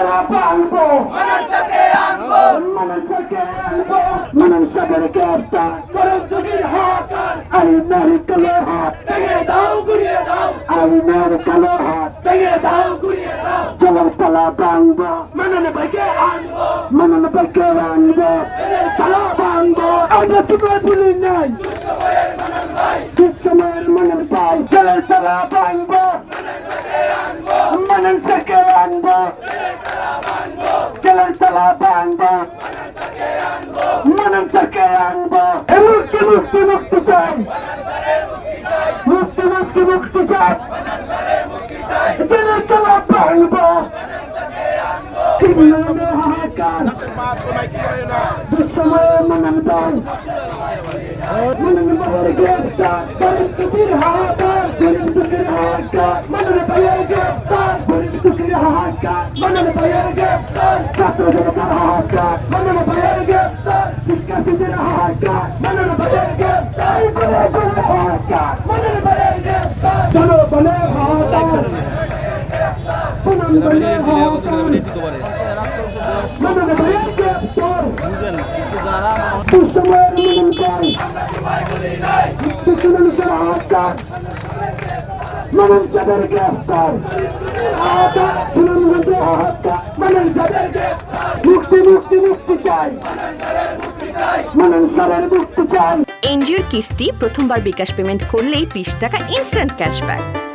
তারা ভাঙবো মানুষকে আনব। মানুষকে আনব। মানুষের গ্রেফতার। করুন চুকির হাকার আইনের কালো হাত ভেঙে দাও গুড়িয়ে দাও। আইনের কালো হাত ভেঙে দাও গুড়িয়ে দাও। চলার তালা ভাঙবো। মানন ভাইকে আনব। মনন পক্ষে আনব তালা ভাঙবো। আমরা তোমার ভুলি নাই। দুঃসময়ের মানন ভাই চলার তালা ভাঙবো। মনন থেকে আনব। ভাঙবো মনন থেকে আনব মুক্তি মুক্তি মুক্তি চাই মুক্তি মুক্তি মুক্তি চাই চলার তালা ভাঙবো হাহাকার দুঃসময়ে হাহাকার পরিস্থিতির হাহাকার মনন পাওয়ার গ্রেফতার পরিস্থিতির হাহাকার মনন পাওয়ার গ্রেফতার ছাত্র জনতার হাহাকার। মনন পাওয়ার গ্রেফতার শিক্ষার্থীদের হাহাকার। মনন পাওয়ার গ্রেফতার বলে বলে হাহাকার। মনন পাওয়ার গ্রেফতার জনবলে হাহাকার। পাওয়ার গ্রেফতার পাই হাহাকার। সুনামগঞ্জে হাহাকার মানুষ যাদের গ্রেফতার মুক্তি এনজিওর কিস্তি প্রথমবার বিকাশ পেমেন্ট করলেই বিশ টাকা ইনস্ট্যান্ট ক্যাশব্যাক